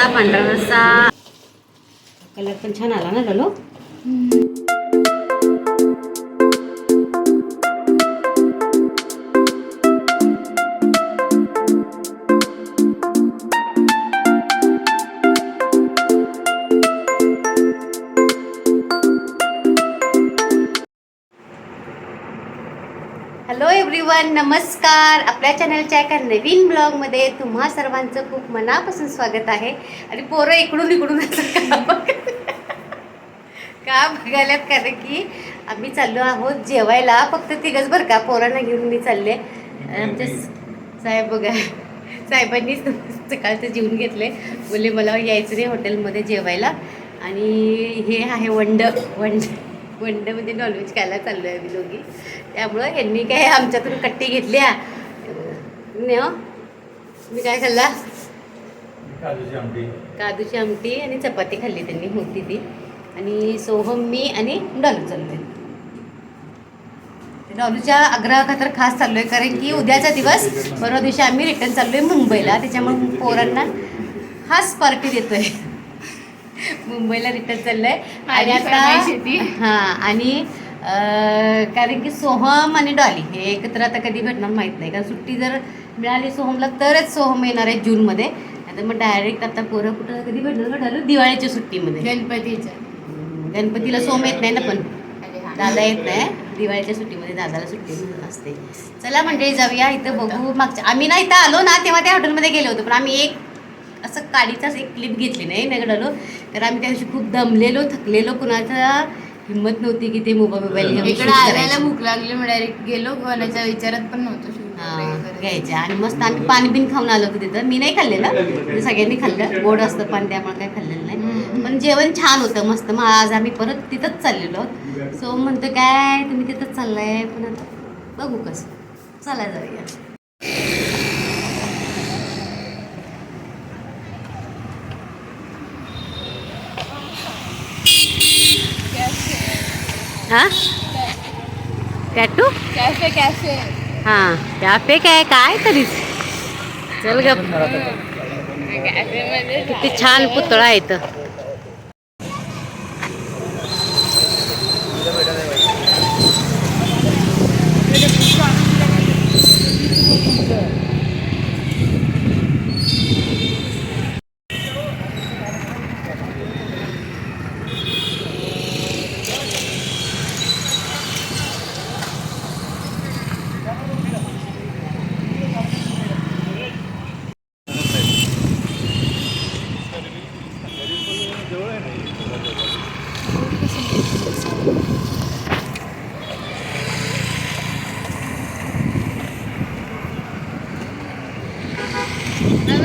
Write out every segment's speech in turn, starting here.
रस्सा पांढरा रस्सा कलर पण छान आला ना डोलो नमस्कार. आपल्या चॅनलच्या एका नवीन ब्लॉगमध्ये तुम्हा सर्वांचं खूप मनापासून स्वागत आहे. आणि पोरं इकडून इकडून का बघ- का बघायलात कारण की आम्ही चाललो आहोत जेवायला. फक्त तिघच बरं का? पोरांना घेऊन मी चालले. आमचे स- साहेब बघा. साहेबांनी सकाळचं जेवून घेतले. बोलले मला यायचं नाही हॉटेलमध्ये जेवायला. आणि हे आहे वंड. वंड. वंडमध्ये नॉनव्हेज खायला चाललो आहे आम्ही दोघी. त्यामुळं यांनी काय आमच्यातून कट्टी घेतल्या. ने हो? मी काय खाल्ला? काजूची आमटी. काजूची आमटी आणि चपाती खाल्ली त्यांनी होती ती. आणि सोहम मी आणि डॉलू चाललोय. डॉलूच्या आग्रहाखातर खास चाललोय कारण की उद्याचा दिवस परवा दिवशी आम्ही रिटर्न चाललोय मुंबईला. त्याच्यामुळे पोरांना खास पार्टी देतोय. मुंबईला रिटर्न चाललोय. आणि. आता हां आणि कारण की सोहम आणि डॉली हे एकत्र आता कधी भेटणार माहीत नाही. कारण सुट्टी जर मिळाली सोहमला तरच सोहम येणार आहे जूनमध्ये आता मग डायरेक्ट आता पोरं कुठं कधी भेटणार? ठरलं दिवाळीच्या सुट्टीमध्ये. गणपतीचं गणपतीला सोम येत नाही ना पण. दादा येत नाही. दिवाळीच्या सुट्टीमध्ये दादाला सुट्टी असते. चला मंडळी जाऊया इथं बघू मागच्या. आम्ही ना इथं आलो ना तेव्हा त्या हॉटेलमध्ये गेलो होतो. पण आम्ही एक असं काडीचाच एक क्लिप घेतली नाही नगड आलो तर आम्ही त्या दिवशी खूप दमलेलो थकलेलो. कुणाचा हिंमत नव्हती की ते मोबाईल मोबाईल घेऊन इकडे आल्याला. भूक लागली मी डायरेक्ट गेलो कोणाच्या विचारात पण नव्हतो. घ्यायच्या आणि मस्त आम्ही पाणी बिन खाऊन आलो होतो तिथं. मी नाही खाल्लेलं सगळ्यांनी खाल्लं. गोड असतं पाणी त्यामुळे काही खाल्लेलं नाही. पण जेवण छान होतं मस्त. मग आज आम्ही परत तिथंच चाललेलो. सो म्हणतो काय तुम्ही तिथंच चाललाय? पण आता बघू कसं. चला जाऊया. हा? टॅटू? Cafe cafe. हां कॅफे काय काय तरीच चल ग किती छान पुतळा आहे इथं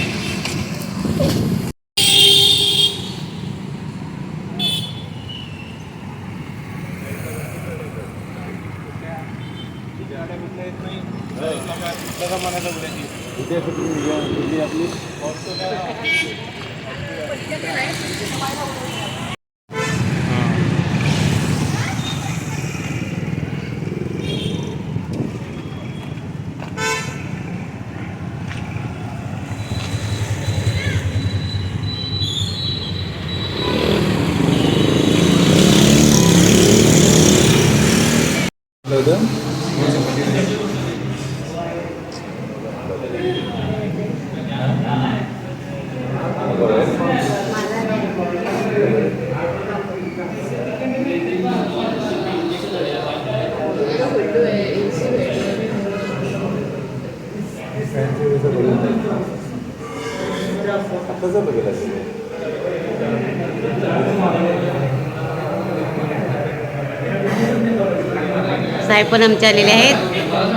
साहेब पण आमचे आलेले आहेत.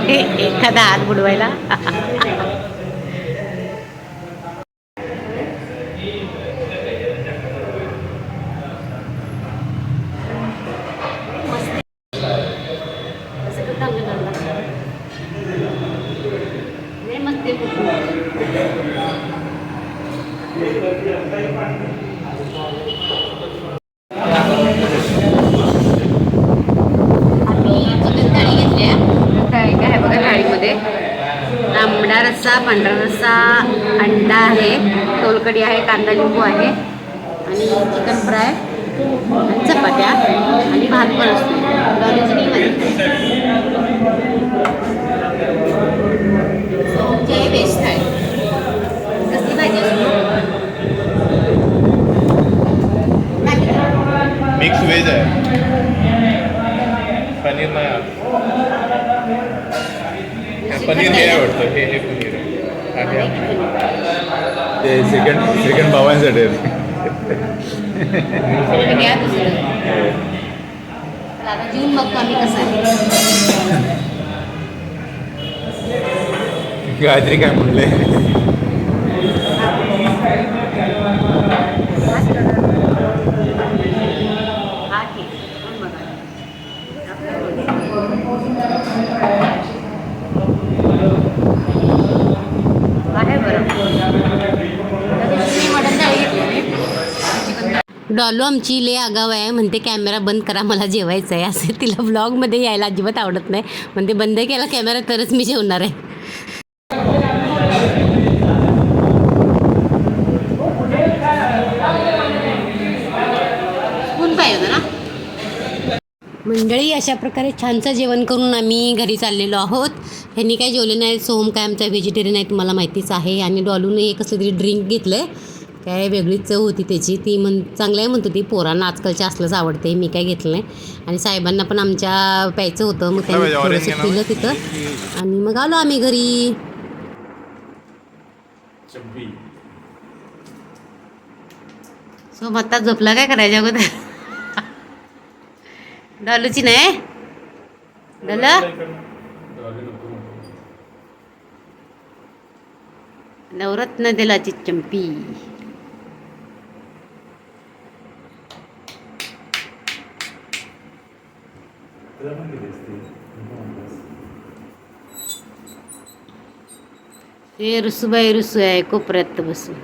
हे एखादा हात बुडवायला असं करता आमच्या नवरा. लय मस्त आहे खूप. आम्ही चिकन थाळी घेतली आहे काय काय आहे बघा थाळीमध्ये तांबडा रस्सा पांढरा रस्सा अंडा आहे सोलकडी आहे कांदा लिंबू आहे आणि चिकन फ्राय आणि चपात्या आणि भात पण असतो. डॉलीची जे बेस्ट आहे. कसली भाजी असतो? व्हेज आहे. पनीर नाही. पनीर हे आहे वाटतं हे हे पनीर आहे. ते सेकंड सेकंड भावांसाठी जेवून बघतो आम्ही कसं आहे. गायत्री काय म्हणले हा ठीक पण बघा आहे बरं त्या दिवशी मी मटण थाळी घेतली चिकन डॉलो आमची ले आगाव आहे. म्हणते कॅमेरा बंद करा मला जेवायचं आहे असं तिला ब्लॉगमध्ये यायला अजिबात आवडत नाही. म्हणते बंद केला कॅमेरा तरच मी जेवणार आहे स्पून पाहिजे होता ना मंडळी अशा प्रकारे छानचं जेवण करून आम्ही घरी चाललेलो आहोत. ह्यांनी काय जेवले नाही सोहम काय आमचा व्हेजिटेरियन आहे तुम्हाला माहितीच आहे. आणि डॉलूने एक कसं तरी ड्रिंक घेतलं आहे काय वेगळीच चव होती त्याची. ती म्हण चांगलं आहे म्हणतो ती पोरांना आजकालच्या असलंच आवडते मी काय घेतलं नाही. आणि साहेबांना पण आमच्या प्यायचं होतं. मग त्यांनी? थोडंसं पिलं तिथं. आणि मग आलो आम्ही घरी. चंपी सो मग आता झोपला काय करायच्या अगोदर? डॉलूची नाही डॉलू नवरत्न दिलाची चंपी हे रुसूबाई रुसू आहे कोपऱ्यात बसून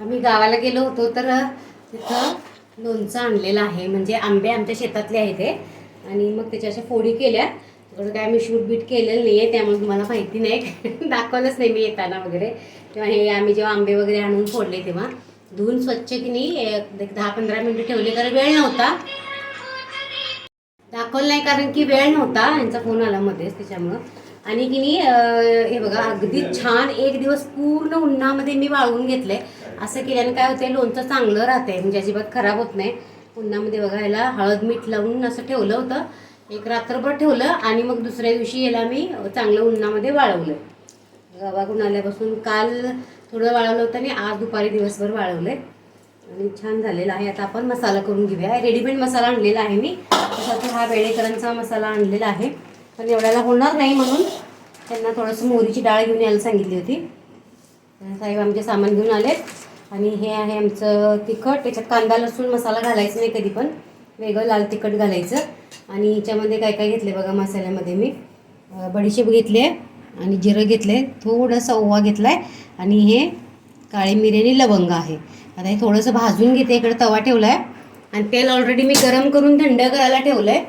आम्ही गावाला गेलो होतो तर तिथं लोणचं आणलेलं आहे. म्हणजे आंबे आमच्या शेतातले आहे ते आणि मग त्याच्या अशा फोडी केल्या. थोडं काय आम्ही शूट बीट केलेलं नाही आहे त्यामुळे तुम्हाला माहिती नाही. दाखवलंच नाही मी येताना वगैरे. तेव्हा हे आम्ही जेव्हा आंबे वगैरे आणून फोडले तेव्हा धुवून स्वच्छ की नाही एक दहा पंधरा मिनटं ठेवले कारण वेळ नव्हता. दाखवलं नाही कारण की वेळ नव्हता यांचा फोन आला मध्येच त्याच्यामुळं. आणि की नाही हे बघा अगदी छान एक दिवस पूर्ण उन्हामध्ये मी वाळवून घेतले असं केल्याने काय होते लोणचं चांगलं राहते म्हणजे अजिबात खराब होत नाही. उन्हामध्ये बघायला हळद मीठ लावून असं ठेवलं होतं. एक रात्रभर ठेवलं आणि मग दुसऱ्या दिवशी याला मी चांगलं उन्हामध्ये वाळवलं. गावाकडून आल्यापासून काल थोडं वाळवलं होतं आणि आज दुपारी दिवसभर वाळवलं आणि छान झालेला आहे. आता आपण मसाला करून घेऊया. रेडीमेड मसाला आणलेला आहे मी. त्यासाठी हा बेडेकरांचा मसाला आणलेला आहे. पण एवढ्याला होणार नाही म्हणून त्यांना थोडंसं मोहरीची डाळ घेऊन यायला सांगितली होती. साहेब आमचे सामान घेऊन आलेत. आणि हे आहे आमचं तिखट त्याच्यात कांदा लसूण मसाला घालायचा नाही कधी पण. वेगळं लाल तिखट घालायचं. आणि याच्यामध्ये काय काय घेतले बघा मसाल्यामध्ये मी? बडीशेप घेतले आणि जिरं घेतले थोडंसं ओवा घेतला आहे आणि हे काळी मिरी आणि लवंग आहे. आता हे थोडंसं भाजून घेते. इकडे तवा ठेवला आहे आणि तेल ऑलरेडी मी गरम करून थंड करायला ठेवलं आहे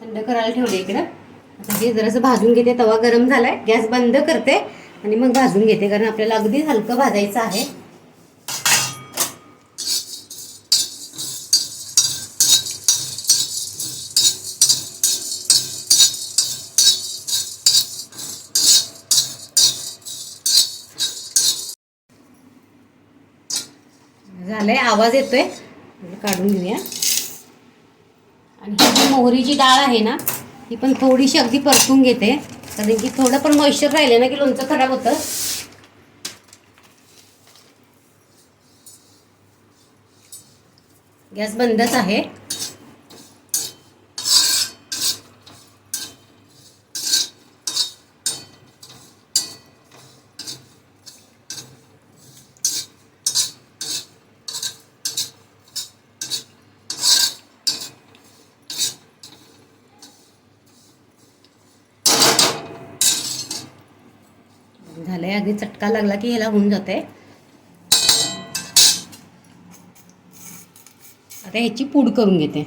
थंड करायला ठेवलं इकडं. आता हे जरासं भाजून घेते तवा गरम झालाय. गॅस बंद करते आणि मग भाजून घेते कारण आपल्याला अगदी हलकं भाजायचं आहे. झालंय आवाज येतोय. काढून घेऊया. आणि ही जी मोहरीची डाळ आहे ना ही पण थोडीशी अगदी परतून घेते. कारण की थोडं पण मॉइश्चर राहिलं ना की लोणचं खराब होतं. गॅस बंदच आहे. झटका लागला की ह्याला होऊन जाते आता ह्याची पूड करून घेते.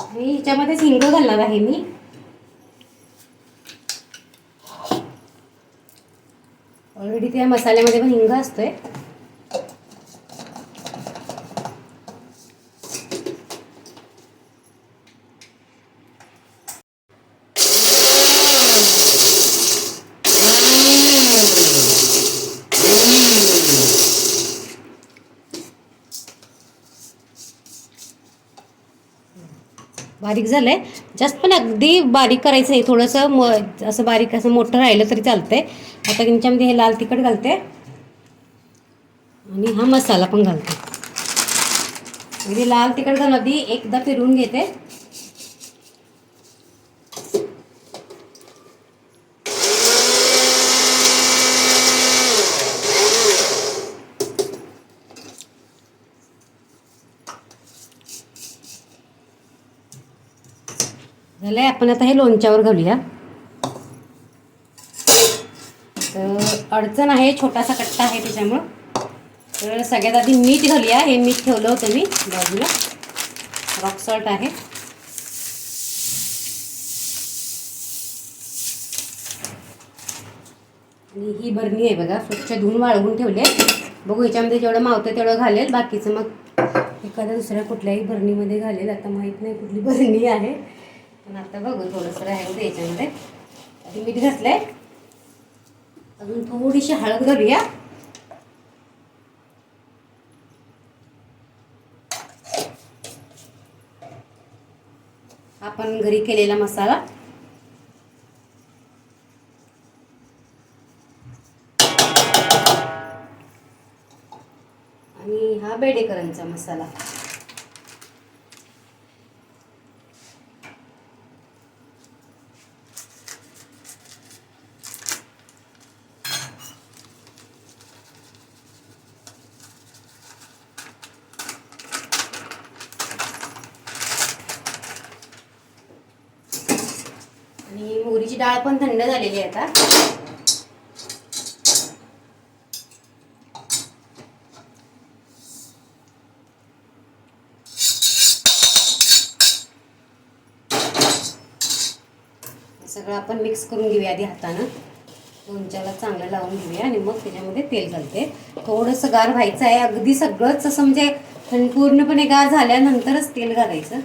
आणि ह्याच्यामध्येच हिंग घालणार आहे मी. ऑलरेडी त्या मसाल्यामध्ये पण हिंग असतोय. बारीक झालंय. जास्त पण अगदी बारीक करायचं आहे थोडंसं म असं बारीक असं मोठं राहिलं तरी चालतंय. आता त्यांच्यामध्ये हे लाल तिखट घालते. आणि हा मसाला पण घालते. म्हणजे लाल तिखट घालून आधी एकदा फिरवून घेते. झालंय आपण आता हे लोणच्यावर घालूया. तर अडचण आहे छोटासा कट्टा आहे त्याच्यामुळं. तर सगळ्यात आधी मीठ घालूया हे मीठ ठेवलं होतं मी बाजूला. रॉक सॉल्ट आहे. आणि ही बरणी आहे बघा स्वच्छ धुवून वाळवून ठेवली आहे. बघू याच्यामध्ये जेवढं मावतं तेवढं घालेल बाकीचं मग एखाद्या दुसऱ्या कुठल्याही बरणीमध्ये घालेल. आता माहीत नाही कुठली बरणी आहे. पण आता बघू थोडंसं राहिलं त्याच्यामध्ये. याच्यामध्ये आधी मीठ घातलंय. अजून थोडीशी हळद घालूया. आपण घरी केलेला मसाला. आणि हा बेडेकरांचा मसाला आणि मोहरीची डाळ पण थंड झालेली आहे आता. सगळं आपण मिक्स करून घेऊया आधी हातानं. लोणच्याला चांगलं लावून घेऊया आणि मग त्याच्यामध्ये तेल घालते. थोडंसं गार व्हायचं आहे. अगदी सगळंच असं म्हणजे थंड पूर्णपणे गार झाल्यानंतरच तेल घालायचं.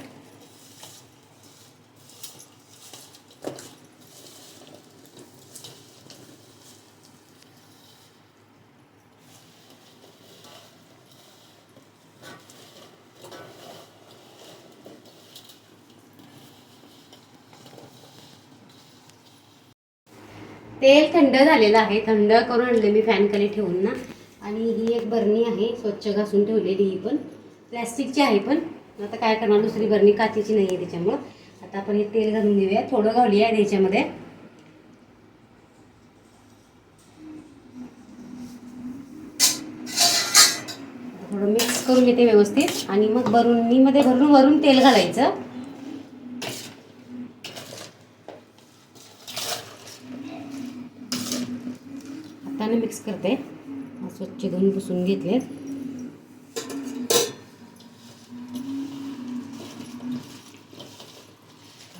तेल थंड झालेलं आहे. थंड करून आणलं मी फॅनखाली ठेवून ना. आणि ही एक बरणी आहे. स्वच्छ घासून ठेवलेली ही पण. प्लॅस्टिकची आहे पण. आता काय करणार? दुसरी बरणी काचेची नाही आहे त्याच्यामुळं. आता आपण हे तेल घालून घेऊया. थोडं घालूया याच्यामध्ये. थोडं मिक्स करून घेते व्यवस्थित. आणि मग बरुणीमध्ये भरून वरून तेल घालायचं. हाताने मिक्स करते. स्वच्छ धुवून पुसून घेतले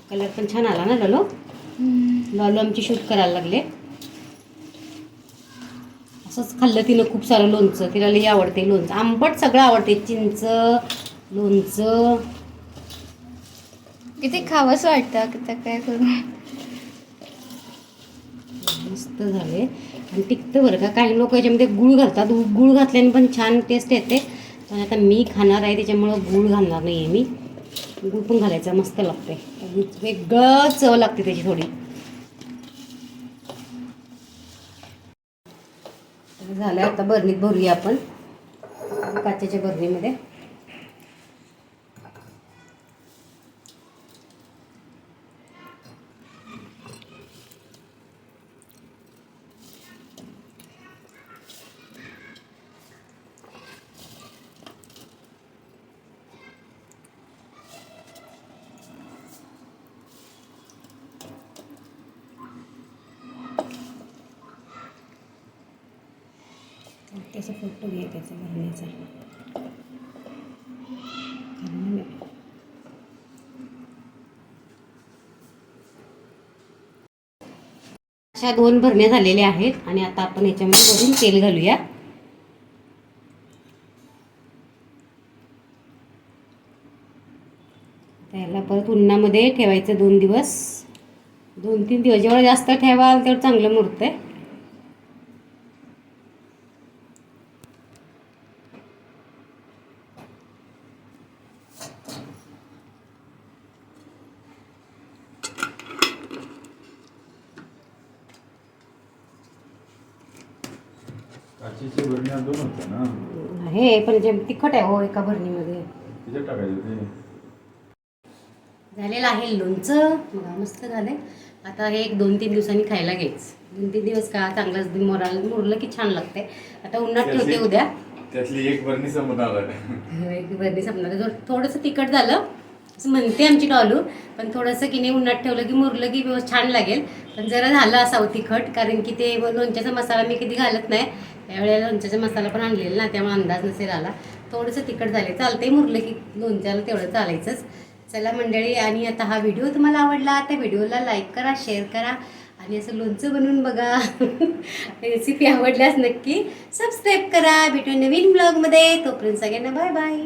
कलर पण छान आला ना ललो? ललो आमची शूट करायला लागले. असंच खाल्लं तिनं खूप सारं लोणचं. तिला लई आवडते लोणचं. आंबट सगळं आवडते. चिंच लोणचं. किती खावंच वाटतं. किती काय करू? मस्त झाले. आणि टिकतं बरं का? काही लोक याच्यामध्ये गुळ घालतात. गुळ घातल्याने पण छान टेस्ट येते. पण आता मी खाणार आहे त्याच्यामुळं गुळ घालणार नाही आहे मी. गुळ पण घालायचा मस्त लागते. वेगळं चव लागते त्याची थोडी. झालं आता बरणीत भरूया आपण. काचेच्या बरणीमध्ये. त्याचा फोटो घे त्याचा भरण्याचा अशा दोन भरण्या झालेल्या आहेत आणि आता आपण याच्यामध्ये वरून तेल घालूया. त्याला परत उन्हामध्ये ठेवायचं दोन दिवस. दोन तीन दिवस जेवढं जास्त ठेवाल तेवढं चांगलं मुरतं काचेची भरणी दोन होते ना? आहे पण जे तिखट आहे हो एका भरणीमध्ये. तिच्यात टाकायचे ते? झालेलं आहे लोणचं. बघा मस्त झालंय. आता हे एक दोन तीन दिवसांनी खायला घ्यायच. दोन तीन दिवस का? चांगलंच मोराला मुरलं की छान लागते आता उन्हात ठेवते उद्या. त्यातली एक भरणी संपणार आहे. एक बरणी संपणार जर थोडंसं तिखट झालं. असं म्हणते आमची डॉलू पण थोडंसं की नाही उन्हात ठेवलं की मुरलं की व्यवस्थित छान लागेल. पण जरा झालं असावं तिखट कारण की ते लोणच्याचा मसाला मी कधी घालत नाही. त्यावेळेला लोणच्याचा मसाला पण आणलेला ना त्यामुळे अंदाज नसेल आला. थोडंसं तिखट झाले चालतंय मुरलं की लोणच्याला तेवढं चालायचंच. चला मंडळी आणि आता हा व्हिडिओ तुम्हाला आवडला त्या व्हिडिओला लाईक करा शेअर करा आणि असं लोणचं बनवून बघा. रेसिपी आवडल्यास नक्की सबस्क्राईब करा. भेटू नवीन ब्लॉगमध्ये तोपर्यंत सगळ्यांना बाय बाय